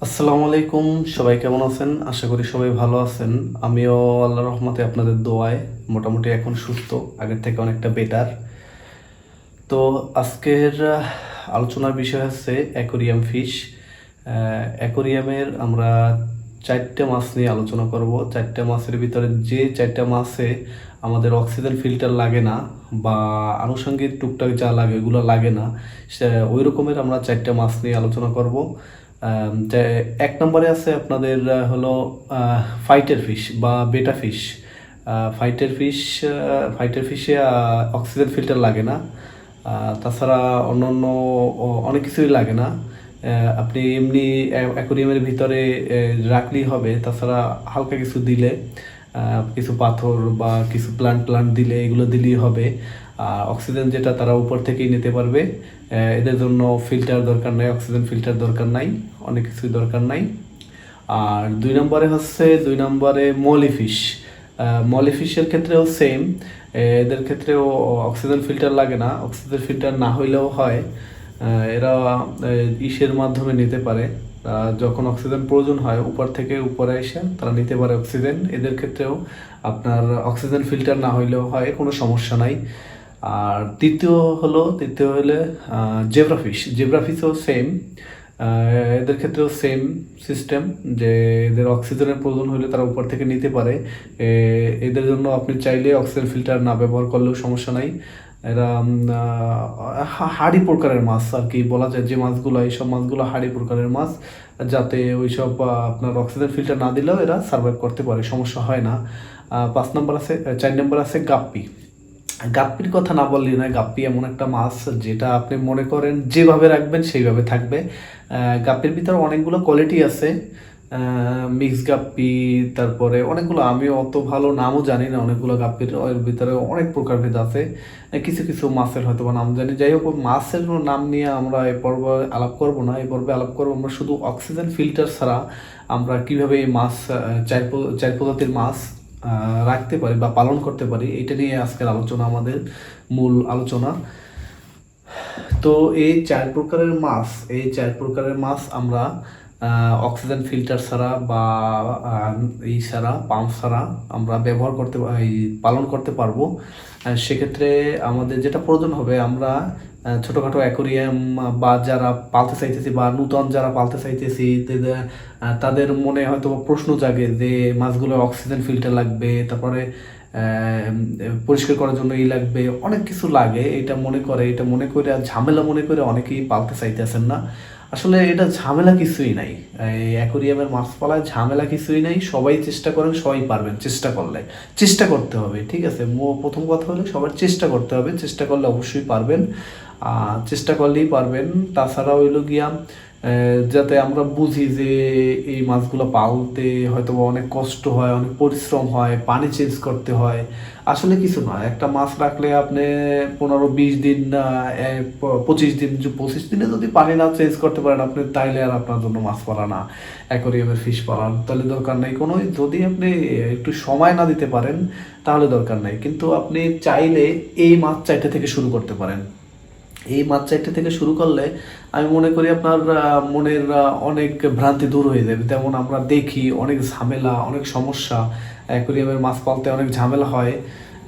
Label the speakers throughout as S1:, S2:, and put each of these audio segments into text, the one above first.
S1: আসসালামু আলাইকুম, সবাই কেমন আছেন? আশা করি সবাই ভালো আছেন। আমিও আল্লাহ রহমতে আপনাদের দোয়ায় মোটামুটি এখন সুস্থ, আগের থেকে অনেকটা বেটার তো আজকের আলোচনার বিষয় হচ্ছে অ্যাকোরিয়াম ফিশ অ্যাকোরিয়ামের আমরা চারটে মাছ নিয়ে আলোচনা করব। চারটে মাছের ভিতরে যে চারটে মাছে আমাদের অক্সিজেন ফিল্টার লাগে না বা আনুষঙ্গিক টুকটাক যা লাগে, ওগুলো লাগে না, সে- ওই রকমের আমরা চারটে মাছ নিয়ে আলোচনা করব। যে এক নম্বরে আছে আপনাদের হলো ফাইটার ফিশ বা betta fish fighter fish fighter ফিশে oxygen filter লাগে না। তাছাড়া অন্য অন্য অনেক কিছুই লাগে না। আপনি এমনি অ্যাকোরিয়ামের ভিতরে রাখলেই হবে। তাছাড়া হালকা কিছু দিলে কিছু পাথর বা কিছু প্লান্ট প্লান্ট দিলে এগুলো দিলেই হবে। অক্সিজেন যেটা তারা উপর থেকেই নিতে পারবে। এদের জন্য ফিল্টার দরকার নাই অক্সিজেন ফিল্টার দরকার নাই, অনেক কিছুই দরকার নাই। আর দুই নম্বরে হচ্ছে, দুই নম্বরে মলিফিশ মলিফিশের ক্ষেত্রেও সেম এদের ক্ষেত্রেও অক্সিজেন ফিল্টার লাগে না। অক্সিজেন ফিল্টার না হইলেও হয় এরা ইসের মাধ্যমে নিতে পারে। যখন অক্সিজেন প্রয়োজন হয়, উপর থেকে উপরে এসে তারা নিতে পারে অক্সিজেন এদের ক্ষেত্রেও আপনার অক্সিজেন ফিল্টার না হইলেও হয়, কোনো সমস্যা নাই। আর তৃতীয় হলো তৃতীয় হলে জেব্রাফিশ জেব্রাফিশও সেম এদের ক্ষেত্রেও সেম সিস্টেম যে এদের অক্সিজেনের প্রয়োজন হলে তারা উপর থেকে নিতে পারে। এদের জন্য আপনি চাইলে অক্সিজেন ফিল্টার না ব্যবহার করলেও সমস্যা নাই। এরা হাড়ি প্রকারের মাছ আর কি বলা যায়। যে মাছগুলো এইসব মাছগুলো হাড়ি প্রকারের মাছ যাতে ওইসব আহ, আপনার অক্সিজেন ফিল্টার না দিলেও এরা সার্ভাইভ করতে পারে সমস্যা হয় না। পাঁচ নম্বর আছে চার নম্বর আছে গাপ্পি। গাপ্পির কথা না বললেই না গাপ্পি এমন একটা মাছ যেটা আপনি মনে করেন যেভাবে রাখবেন সেইভাবে থাকবে। গাপ্পির ভিতরে অনেকগুলো কোয়ালিটি আছে। মিক্স গাপ্পি, তারপরে অনেকগুলো আমি অত ভালো নামও জানি না অনেকগুলো গাপ্পির ভিতরে অনেক প্রকারভেদ আছে। কিছু কিছু মাছের হয়তো বা নাম জানি। যাই হোক মাছের নাম নিয়ে আমরা এ পর্বে আলাপ করব না এই পর্বে আলাপ করব। আমরা শুধু অক্সিজেন ফিল্টার ছাড়া আমরা কীভাবে এই মাছ চার চার প্রজাতির মাছ রাখতে পারি বা পালন করতে পারি, এটা নিয়ে আজকের আলোচনা, আমাদের মূল আলোচনা। তো এই চার প্রকারের মাছ, এই চার প্রকারের মাছ আমরা অক্সিজেন ফিল্টার ছাড়া বা এই ছাড়া, পাম্প ছাড়া আমরা ব্যবহার করতে পালন করতে পারব। সেক্ষেত্রে আমাদের যেটা প্রয়োজন হবে, আমরা ছোটখাটো অ্যাকোরিয়াম বা যারা পালতে চাইতেছি বা নূতন যারা পালতে চাইতেছি তাদের মনে হয়তো প্রশ্ন জাগে যে মাছগুলো অক্সিজেন ফিল্টার লাগবে, তারপরে পরিষ্কার করার জন্য এই লাগবে, অনেক কিছু লাগে। এটা মনে করে, এটা মনে করে, আর ঝামেলা মনে করে অনেকেই পালতে চাইতেছেন না। আসলে এটা ঝামেলা কিছুই নাই। অ্যাকোরিয়ামের মাছ পালায় ঝামেলা কিছুই নাই। সবাই চেষ্টা করেন, সবাই পারবেন চেষ্টা করলে। চেষ্টা করতে হবে, ঠিক আছে? প্রথম কথা হলো সবার চেষ্টা করতে হবে। চেষ্টা করলে অবশ্যই পারবেন। চেষ্টা করলেই পারবেন। তাছাড়া হইল গিয়া যাতে আমরা বুঝি যে এই মাছগুলো পালতে হয়তো অনেক কষ্ট হয়, অনেক পরিশ্রম হয়, পানি চেঞ্জ করতে হয়। আসলে কিছু নয় একটা মাছ রাখলে আপনি পনেরো, বিশ দিন পঁচিশ দিন পঁচিশ দিনে যদি পানি না চেঞ্জ করতে পারেন আপনি, তাইলে আর আপনার জন্য মাছ পালা না। অ্যাকোরিয়ামের ফিশ পালান তাহলে দরকার নেই। কোনো যদি আপনি একটু সময় না দিতে পারেন, তাহলে দরকার নেই। কিন্তু আপনি চাইলে এই মাছ চাইটা থেকে শুরু করতে পারেন। এই মাছ চারটে থেকে শুরু করলে আমি মনে করি আপনার মনের অনেক ভ্রান্তি দূর হয়ে যাবে। তেমন আমরা দেখি অনেক ঝামেলা, অনেক সমস্যা, অ্যাকোরিয়ামের মাছ পালতে অনেক ঝামেলা হয়।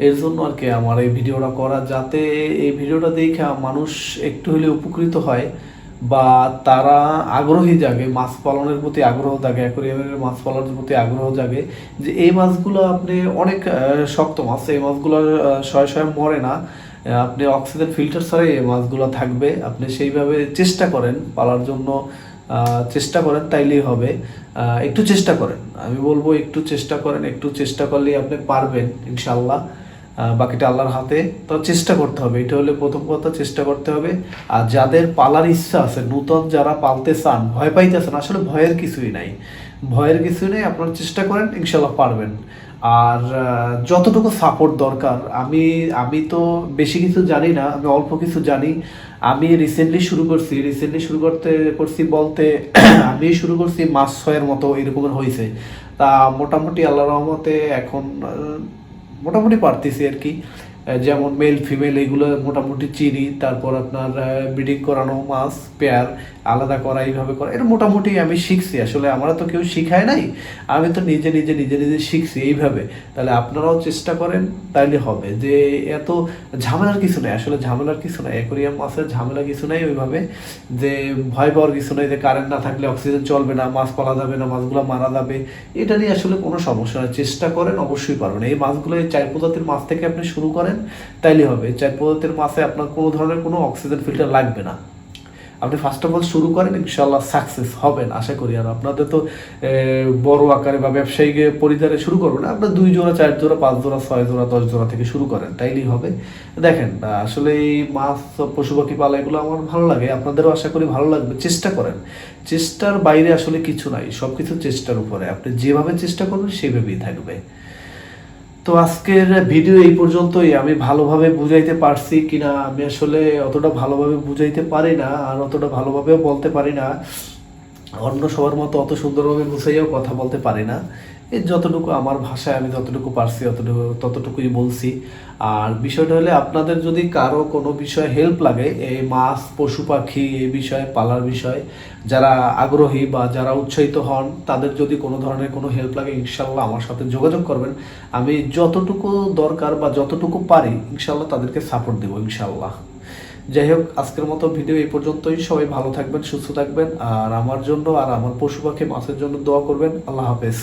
S1: এর জন্য আর কি আমার এই ভিডিওটা করা, যাতে এই ভিডিওটা দেখে মানুষ একটু হলে উপকৃত হয় বা তারা আগ্রহী জাগে মাছ পালনের প্রতি আগ্রহ জাগে, অ্যাকোরিয়ামের মাছ পালনের প্রতি আগ্রহ জাগে, যে এই মাছগুলো আপনি অনেক শক্ত মাছ, এই মাছগুলো শয়ে শয়ে মরে না। আপনি অক্সিজেন ফিল্টার ছাড়াই এই মাছগুলো থাকবে। আপনি সেইভাবে চেষ্টা করেন, পালার জন্য চেষ্টা করেন, তাইলেই হবে। একটু চেষ্টা করেন। আমি বলব একটু চেষ্টা করেন, একটু চেষ্টা করলেই আপনি পারবেন ইনশাল্লাহ বাকিটা আল্লাহর হাতে। তো চেষ্টা করতে হবে। এটা হলে প্রথম কথা, চেষ্টা করতে হবে। আর যাদের পালার ইচ্ছা আছে, নূতন যারা পালতে চান, ভয় পাইতেছেন, আসলে ভয়ের কিছুই নাই। ভয়ের কিছু নেই, আপনারা চেষ্টা করেন ইনশাল্লাহ পারবেন। আর যতটুকু সাপোর্ট দরকার, আমি আমি তো বেশি কিছু জানি না, আমি অল্প কিছু জানি। আমি রিসেন্টলি শুরু করছি রিসেন্টলি শুরু করতে, করছি বলতে আমি শুরু করছি মাস ছয়ের মতো এরকমের হয়েছে। তা মোটামুটি আল্লাহ রহমতে এখন মোটামুটি পারতেছি আর কি। যেমন মেল ফিমেল এগুলো মোটামুটি চিনি, তারপর আপনার ব্রিডিং করানো মাছ, পেয়ার, আলাদা করা, এইভাবে করা, এটা মোটামুটি আমি শিখছি। আসলে আমরা তো কেউ শিখায় নাই, আমি তো নিজে নিজে নিজে নিজে শিখছি এইভাবে। তাহলে আপনারাও চেষ্টা করেন, তাইলে হবে। যে এত ঝামেলার কিছু নেই, আসলে ঝামেলার কিছু নাই অ্যাকোরিয়াম মাছের ঝামেলা কিছু নেই ওইভাবে। যে ভয় পাওয়ার কিছু নেই, যে কারেন্ট না থাকলে অক্সিজেন চলবে না, মাছ পালা যাবে না, মাছগুলো মারা যাবে, এটা নিয়ে আসলে কোনো সমস্যা নেই। চেষ্টা করেন, অবশ্যই পারবেন এই মাছগুলো এই চার প্রজাতির মাছ থেকে আপনি শুরু করেন তাইলে হবে। চার প্রজাতির মাছে আপনার কোনো ধরনের কোনো অক্সিজেন ফিল্টার লাগবে না। আপনি ফার্স্ট অফ অল শুরু করেন ইনশাল্লাহ সাকসেস হবেন আশা করি। আর আপনাদের তো বড় আকারে বা ব্যবসায়িক পরিধানে শুরু করবেন আপনার দুই জোড়া, চার জোড়া, পাঁচ জোড়া, ছয় জোড়া, দশ জোড়া থেকে শুরু করেন, তাইলেই হবে। দেখেন আসলে এই মাছ পশু পাখি পালা, এগুলো আমার ভালো লাগে, আপনাদেরও আশা করি ভালো লাগবে, চেষ্টা করেন। চেষ্টার বাইরে আসলে কিছু নাই সব কিছু চেষ্টার উপরে। আপনি যেভাবে চেষ্টা করবেন, সেভাবেই থাকবে। তো আজকের ভিডিও এই পর্যন্তই। আমি ভালোভাবে বুঝাইতে পারছি কিনা, আমি আসলে অতটা ভালোভাবে বুঝাইতে পারি না, আর অতটা ভালোভাবেও বলতে পারি না। অন্য সবার মতো অত সুন্দরভাবে গুছাইয়াও কথা বলতে পারি না। এই যতটুকু আমার ভাষায় আমি যতটুকু পারছি, অতটুকু, ততটুকুই বলছি। আর বিষয়টা হলে আপনাদের যদি কারও কোনো বিষয়ে হেল্প লাগে, এই মাছ, পশু পাখি এই বিষয়ে, পালার বিষয়, যারা আগ্রহী বা যারা উৎসাহিত হন, তাদের যদি কোনো ধরনের কোনো হেল্প লাগে ইনশাল্লাহ আমার সাথে যোগাযোগ করবেন। আমি যতটুকু দরকার বা যতটুকু পারি ইনশাল্লাহ তাদেরকে সাপোর্ট দেবো ইনশাল্লাহ যাই হোক আজকের মতো ভিডিও এই পর্যন্তই। সবাই ভালো থাকবেন, সুস্থ থাকবেন। আর আমার জন্য আর আমার পশু পাখি মাছের জন্য দোয়া করবেন। আল্লাহ হাফেজ।